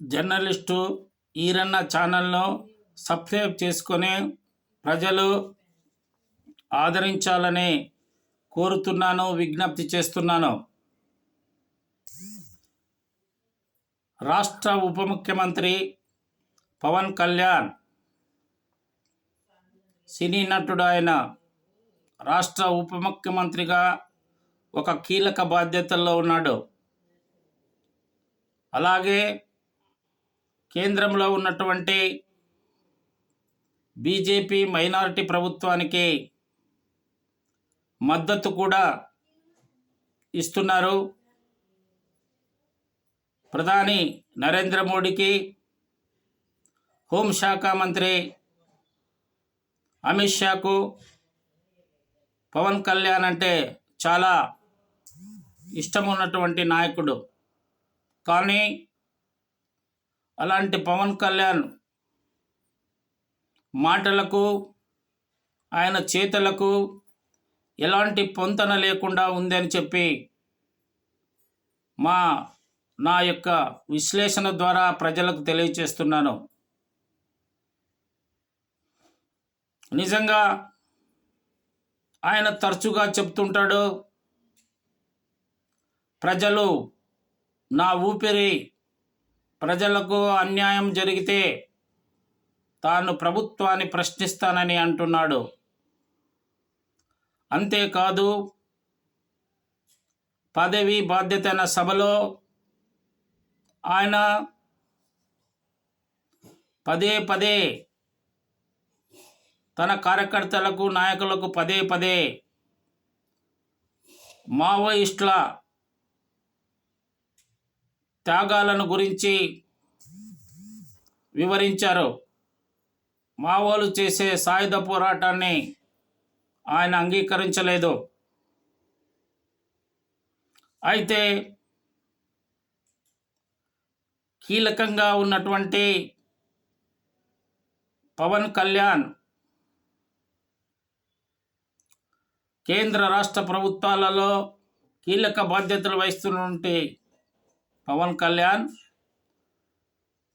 Journalist Eeranna ఛానల్ను subscribe చేసుకొని ప్రజలు ఆదరించాలని కోరుతున్నాను విజ్ఞప్తి చేస్తున్నాను. రాష్ట్ర ఉప ముఖ్యమంత్రి పవన్ కళ్యాణ్ సినీ నటుడు ఆయన రాష్ట్ర ఉప ముఖ్యమంత్రిగా ఒక కీలక బాధ్యతల్లో ఉన్నాడు. అలాగే కేంద్రంలో ఉన్నటువంటి బీజేపీ మైనారిటీ ప్రభుత్వానికి మద్దతు కూడా ఇస్తున్నారు. ప్రధాని నరేంద్ర మోడీకి హోంశాఖ మంత్రి అమిత్ షాకు పవన్ కళ్యాణ్ అంటే చాలా ఇష్టం ఉన్నటువంటి నాయకుడు. కానీ అలాంటి పవన్ కళ్యాణ్ మాటలకు ఆయన చేతలకు ఎలాంటి పొంతన లేకుండా ఉందని చెప్పి మా నా యొక్క విశ్లేషణ ద్వారా ప్రజలకు తెలియచేస్తున్నాను. నిజంగా ఆయన తరచుగా చెప్తుంటాడు ప్రజలు నా ఊపిరి ప్రజలకు అన్యాయం జరిగితే తాను ప్రభుత్వాన్ని ప్రశ్నిస్తానని అంటున్నాడు. అంతేకాదు పదవి బాధ్యతైన సభలో ఆయన పదే పదే తన కార్యకర్తలకు నాయకులకు పదే పదే మావోయిస్టుల త్యాగాలను గురించి వివరించారు. మావోలు చేసే సాయుధ పోరాటాన్ని ఆయన అంగీకరించలేదు. అయితే కీలకంగా ఉన్నటువంటి పవన్ కళ్యాణ్ కేంద్ర రాష్ట్ర ప్రభుత్వాలలో కీలక బాధ్యతలు వహిస్తున్నటువంటి పవన్ కళ్యాణ్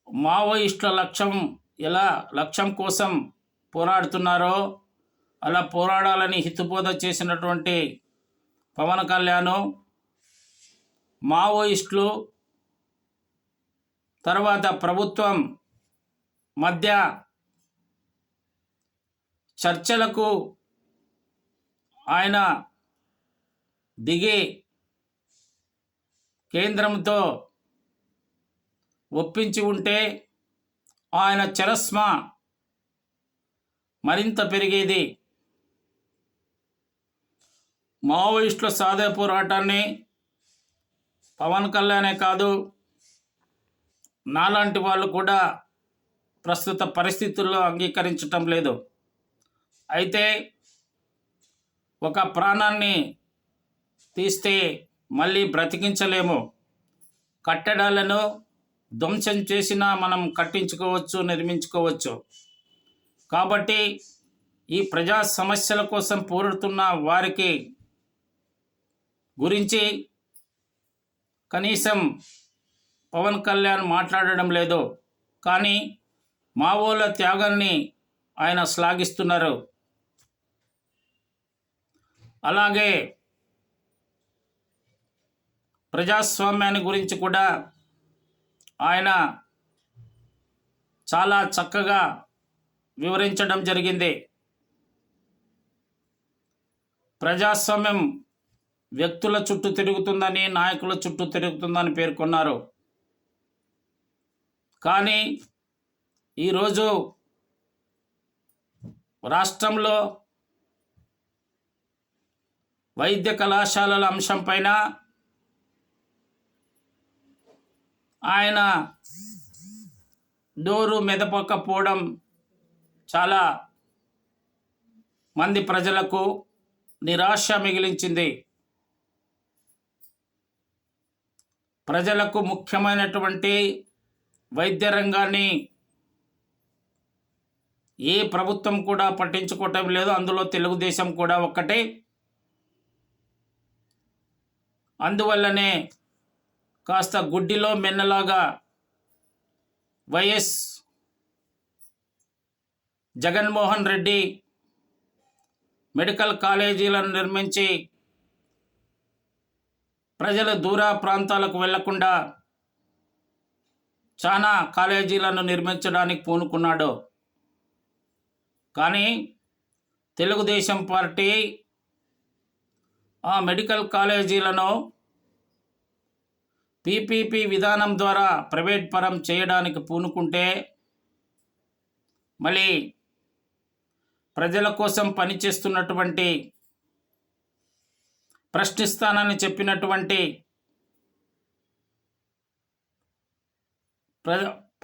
మావోయిస్టుల లక్ష్యం ఎలా లక్ష్యం కోసం పోరాడుతున్నారో అలా పోరాడాలని హితబోధ చేసినటువంటి పవన్ కళ్యాణ్ మావోయిస్టులు తర్వాత ప్రభుత్వం మధ్య చర్చలకు ఆయన దిగి కేంద్రంతో ఒప్పించి ఉంటే ఆయన చరస్మ మరింత పెరిగేది. మావోయిస్టుల సాధే పోరాటాన్ని పవన్ కళ్యాణే కాదు నాలాంటి వాళ్ళు కూడా ప్రస్తుత పరిస్థితుల్లో అంగీకరించటం లేదు. అయితే ఒక ప్రాణాన్ని తీస్తే మళ్ళీ బ్రతికించలేము. కట్టడాలను ధ్వంసం చేసినా మనం కట్టించుకోవచ్చు నిర్మించుకోవచ్చు. కాబట్టి ఈ ప్రజా సమస్యల కోసం పోరుతున్న వారికి గురించి కనీసం పవన్ కళ్యాణ్ మాట్లాడడం లేదు. కానీ మావోల త్యాగాన్ని ఆయన శ్లాఘిస్తున్నారు. అలాగే ప్రజాస్వామ్యాన్ని గురించి కూడా ఆయన చాలా చక్కగా వివరించడం జరిగింది. ప్రజాస్వామ్యం వ్యక్తుల చుట్టూ తిరుగుతుందని నాయకుల చుట్టూ తిరుగుతుందని పేర్కొన్నారు. కానీ ఈరోజు రాష్ట్రంలో వైద్య కళాశాలల అంశంపైన ఆయన డోరు మెదపకపోవడం చాలా మంది ప్రజలకు నిరాశ మిగిలించింది. ప్రజలకు ముఖ్యమైనటువంటి వైద్య రంగాన్ని ఏ ప్రభుత్వం కూడా పట్టించుకోవటం లేదు. అందులో తెలుగుదేశం కూడా ఒక్కటే. అందువల్లనే కాస్త గుడ్డిలో మెన్నలాగా వైఎస్ జగన్మోహన్ రెడ్డి మెడికల్ కాలేజీలను నిర్మించి ప్రజలు దూర ప్రాంతాలకు వెళ్ళకుండా చాలా కాలేజీలను నిర్మించడానికి పూనుకున్నాడు. కానీ తెలుగుదేశం పార్టీ ఆ మెడికల్ కాలేజీలను పీపీపీ విధానం ద్వారా ప్రైవేట్ పరం చేయడానికి పూనుకుంటే మళ్ళీ ప్రజల కోసం పనిచేస్తున్నటువంటి ప్రశ్నిస్తానని చెప్పినటువంటి ప్ర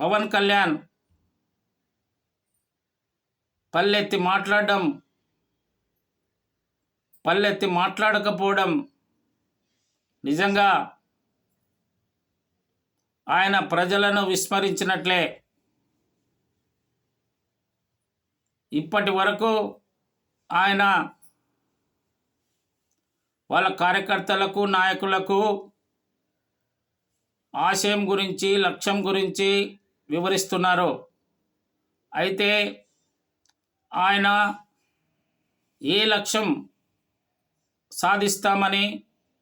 పవన్ కళ్యాణ్ పల్లెత్తి మాట్లాడడం పల్లెత్తి మాట్లాడకపోవడం నిజంగా ఆయన ప్రజలను విస్మరించినట్లే. ఇప్పటి వరకు ఆయన వాళ్ళ కార్యకర్తలకు నాయకులకు ఆశయం గురించి లక్ష్యం గురించి వివరిస్తున్నారు. అయితే ఆయన ఏ లక్ష్యం సాధిస్తామని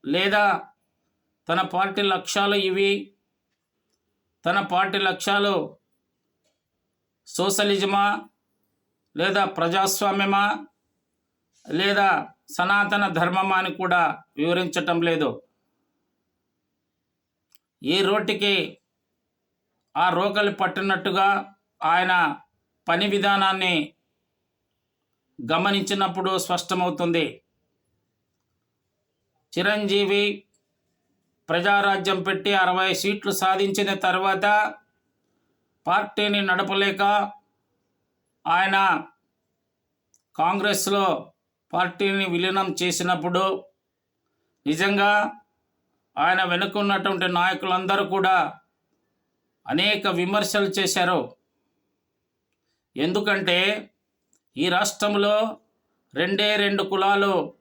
లేదా తన పార్టీ లక్ష్యాలు ఇవి తన పార్టీ లక్ష్యాలు సోషలిజమా లేదా ప్రజాస్వామ్యమా లేదా సనాతన ధర్మమా అని కూడా వివరించటం లేదు. ఈ రోటికి ఆ రోకలి పట్టినట్టుగా ఆయన పని విధానాన్ని గమనించినప్పుడు స్పష్టమవుతుంది. చిరంజీవి ప్రజారాజ్యం పెట్టి అరవై సీట్లు సాధించిన తర్వాత పార్టీని నడపలేక ఆయన కాంగ్రెస్లో పార్టీని విలీనం చేసినప్పుడు నిజంగా ఆయన వెనుకున్నటువంటి నాయకులందరూ కూడా అనేక విమర్శలు చేశారు. ఎందుకంటే ఈ రాష్ట్రంలో రెండే రెండు కులాలు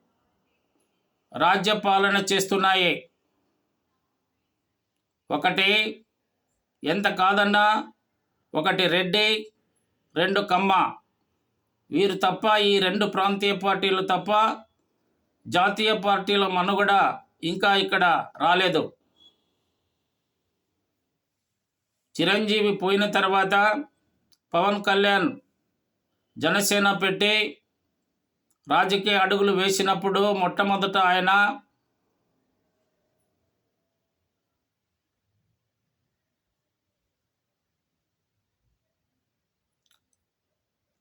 రాజ్యపాలన చేస్తున్నాయి. ఒకటి ఎంత కాదన్నా ఒకటి రెడ్డి రెండు కమ్మ. వీరు తప్ప ఈ రెండు ప్రాంతీయ పార్టీలు తప్ప జాతీయ పార్టీల మనుగడ ఇంకా ఇక్కడ రాలేదు. చిరంజీవి పోయిన తర్వాత పవన్ కళ్యాణ్ జనసేన పెట్టి రాజకీయ అడుగులు వేసినప్పుడు మొట్టమొదట ఆయన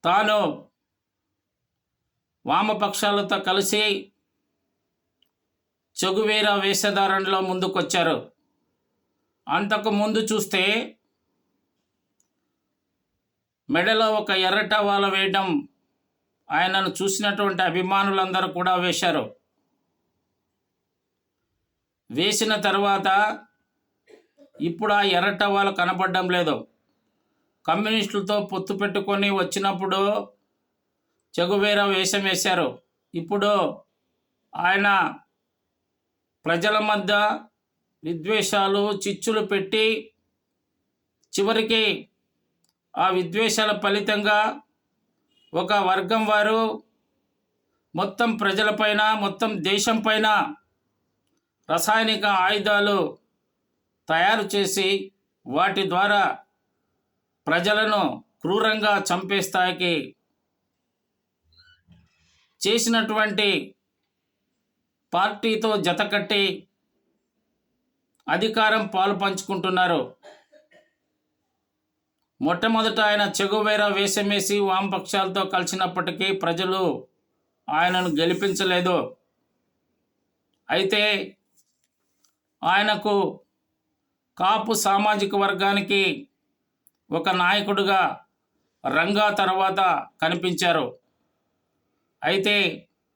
తాను వామపక్షాలతో కలిసి చెగువేర వేషధారణలో ముందుకొచ్చారు. అంతకు ముందు చూస్తే మెడలో ఒక ఎర్రట వాళ్ళ వేయడం ఆయనను చూసినటువంటి అభిమానులందరూ కూడా వేశారు. వేసిన తర్వాత ఇప్పుడు ఆ ఎర్రట వాళ్ళు కనపడడం లేదు. కమ్యూనిస్టులతో పొత్తు పెట్టుకొని వచ్చినప్పుడు చెగువేర వేషం వేశారు. ఇప్పుడు ఆయన ప్రజల మధ్య విద్వేషాలు చిచ్చులు పెట్టి చివరికి ఆ విద్వేషాల ఫలితంగా ఒక వర్గం వారు మొత్తం ప్రజలపైన మొత్తం దేశం పైన రసాయనిక ఆయుధాలు తయారు చేసి వాటి ద్వారా ప్రజలను క్రూరంగా చంపే స్థాయికి చేసినటువంటి పార్టీతో జతకట్టి అధికారం పాలు పంచుకుంటున్నారు. మొట్టమొదట ఆయన చెగువేర వేషమేసి వామపక్షాలతో కలిసినప్పటికీ ప్రజలు ఆయనను గెలిపించలేదు. అయితే ఆయనకు కాపు సామాజిక వర్గానికి ఒక నాయకుడిగా రంగా తర్వాత కనిపించారు. అయితే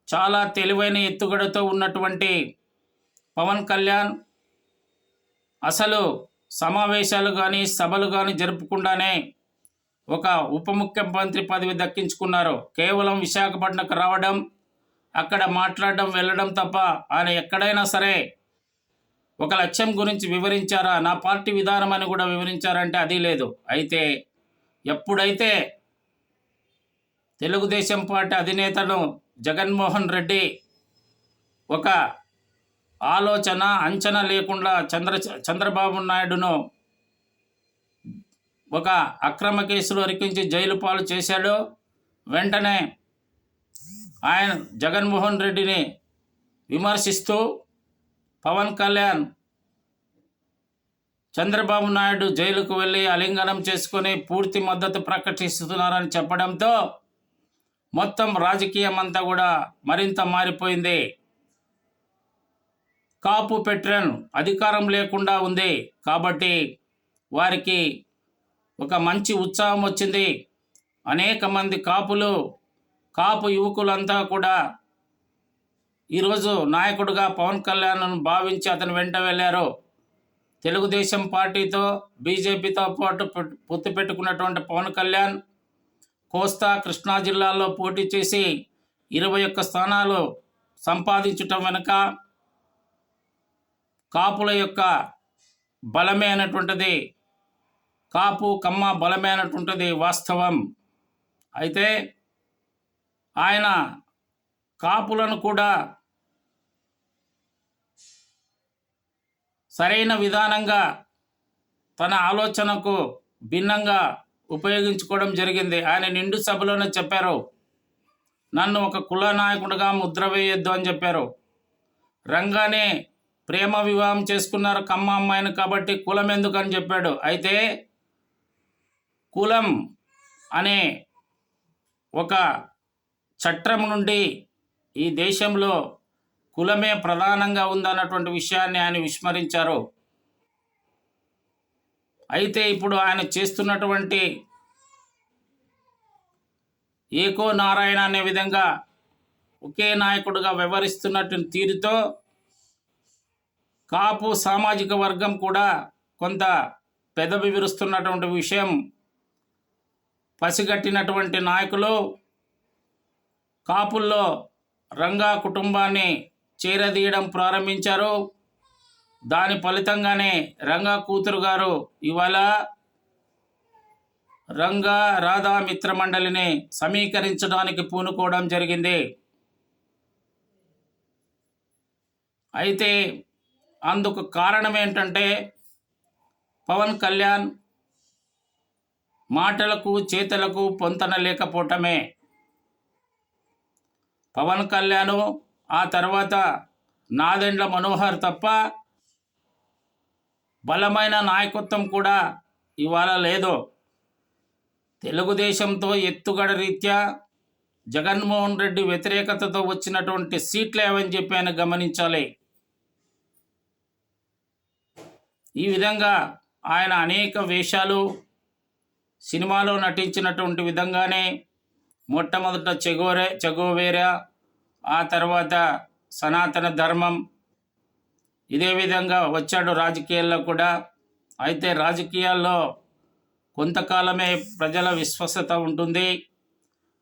చాలా తెలివైన ఎత్తుగడతో ఉన్నటువంటి పవన్ కళ్యాణ్ అసలు సమావేశాలు కానీ సభలు కానీ జరుపుకుండానే ఒక ఉప ముఖ్యమంత్రి పదవి దక్కించుకున్నారు. కేవలం విశాఖపట్నంకు రావడం అక్కడ మాట్లాడడం వెళ్ళడం తప్ప ఆయన ఎక్కడైనా సరే ఒక లక్ష్యం గురించి వివరించారా? నా పార్టీ విధానం అని కూడా వివరించారంటే అది లేదు. అయితే ఎప్పుడైతే తెలుగుదేశం పార్టీ అధినేతను జగన్మోహన్ రెడ్డి ఒక ఆలోచన అంచనా లేకుండా చంద్ర చంద్రబాబు నాయుడును ఒక అక్రమ కేసులు అరికించి జైలు పాలు చేశాడు. వెంటనే ఆయన జగన్మోహన్ రెడ్డిని విమర్శిస్తూ పవన్ కళ్యాణ్ చంద్రబాబు నాయుడు జైలుకు వెళ్ళి అలింగనం చేసుకొని పూర్తి మద్దతు ప్రకటిస్తున్నారని చెప్పడంతో మొత్తం రాజకీయం అంతా కూడా మరింత మారిపోయింది. కాపు పెట్రన్ అధికారం లేకుండా ఉంది. కాబట్టి వారికి ఒక మంచి ఉత్సాహం వచ్చింది. అనేక మంది కాపులు కాపు యువకులంతా కూడా ఈరోజు నాయకుడుగా పవన్ కళ్యాణ్ను భావించి అతను వెంట వెళ్ళారు. తెలుగుదేశం పార్టీతో బీజేపీతో పాటు పొత్తు పెట్టుకున్నటువంటి పవన్ కళ్యాణ్ కోస్తా కృష్ణా జిల్లాల్లో పోటీ చేసి ఇరవై ఒక్క స్థానాలు సంపాదించటం వెనుక కాపుల యొక్క బలమే అనేటువంటిది కాపు కమ్మ బలమే అనేటువంటిది వాస్తవం. అయితే ఆయన కాపులను కూడా సరైన విధానంగా తన ఆలోచనకు భిన్నంగా ఉపయోగించుకోవడం జరిగింది. ఆయన నిండు సభలోనే చెప్పారు నన్ను ఒక కుల నాయకుడిగా ముద్ర వేయొద్దు అని చెప్పారు. రంగానే ప్రేమ వివాహం చేసుకున్నారు కమ్మ అమ్మాయిని కాబట్టి కులం ఎందుకు అని చెప్పాడు. అయితే కులం అనే ఒక చట్టం నుండి ఈ దేశంలో కులమే ప్రధానంగా ఉందన్నటువంటి విషయాన్ని ఆయన విస్మరించారు. అయితే ఇప్పుడు ఆయన చేస్తున్నటువంటి ఏకో నారాయణ అనే విధంగా ఒకే నాయకుడుగా వ్యవహరిస్తున్నటువంటి తీరుతో కాపు సామాజిక వర్గం కూడా కొంత పెదవి విరుస్తున్నటువంటి విషయం పసిగట్టినటువంటి నాయకులు కాపుల్లో రంగా కుటుంబాన్ని చేరదీయడం ప్రారంభించారు. దాని ఫలితంగానే రంగా కూతురు గారు ఇవాళ రంగా రాధా మిత్ర మండలిని సమీకరించడానికి పూనుకోవడం జరిగింది. అయితే అందుకు కారణం ఏంటంటే పవన్ కళ్యాణ్ మాటలకు చేతలకు పొంతన లేకపోవటమే. పవన్ కళ్యాణ్ ఆ తర్వాత నాదెండ్ల మనోహర్ తప్ప బలమైన నాయకత్వం కూడా ఇవాళ లేదు. తెలుగుదేశంతో ఎత్తుగడ రీత్యా జగన్మోహన్ రెడ్డి వ్యతిరేకతతో వచ్చినటువంటి సీట్లు ఏవని చెప్పి ఆయన గమనించాలి. ఈ విధంగా ఆయన అనేక వేషాలు సినిమాలో నటించినటువంటి విధంగానే మొట్టమొదట చెగోరే చెగోవేరా ఆ తర్వాత సనాతన ధర్మం. ఇదే విధంగా వచ్చాడు రాజకీయాల్లో కూడా. అయితే రాజకీయాల్లో కొంతకాలమే ప్రజల విశ్వసత ఉంటుంది.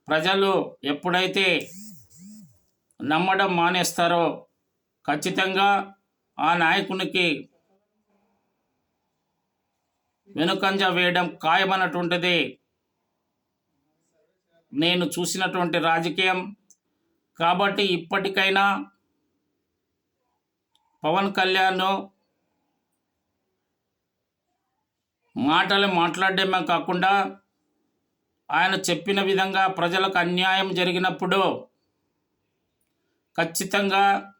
ప్రజలు ఎప్పుడైతే నమ్మడం మానేస్తారో ఖచ్చితంగా ఆ నాయకునికి వెనుకంజ వేయడం ఖాయమన్నటువంటిది నేను చూసినటువంటి రాజకీయం. కాబట్టి ఇప్పటికైనా పవన్ కళ్యాణ్ మాటలు మాట్లాడడమే కాకుండా ఆయన చెప్పిన విధంగా ప్రజలకు అన్యాయం జరిగినప్పుడు ఖచ్చితంగా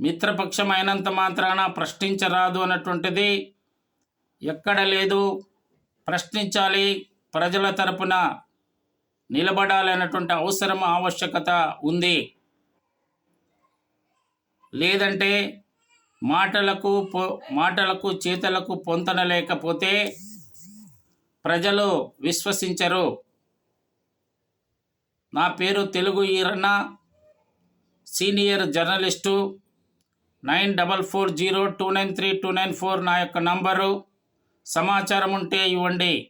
మిత్రపక్షం అయినంత మాత్రాన ప్రశ్నించరాదు అన్నటువంటిది ఎక్కడ లేదు. ప్రశ్నించాలి ప్రజల తరపున. నిలబడాలన్నటువంటి అవసరం ఆవశ్యకత ఉంది. లేదంటే మాటలకు పో మాటలకు చేతలకు పొంతన లేకపోతే ప్రజలు విశ్వసించరు. నా పేరు Telugu Eeranna senior journalist nine double four zero two nine three two nine four నా యొక్క నంబరు. సమాచారం ఉంటే ఇవ్వండి.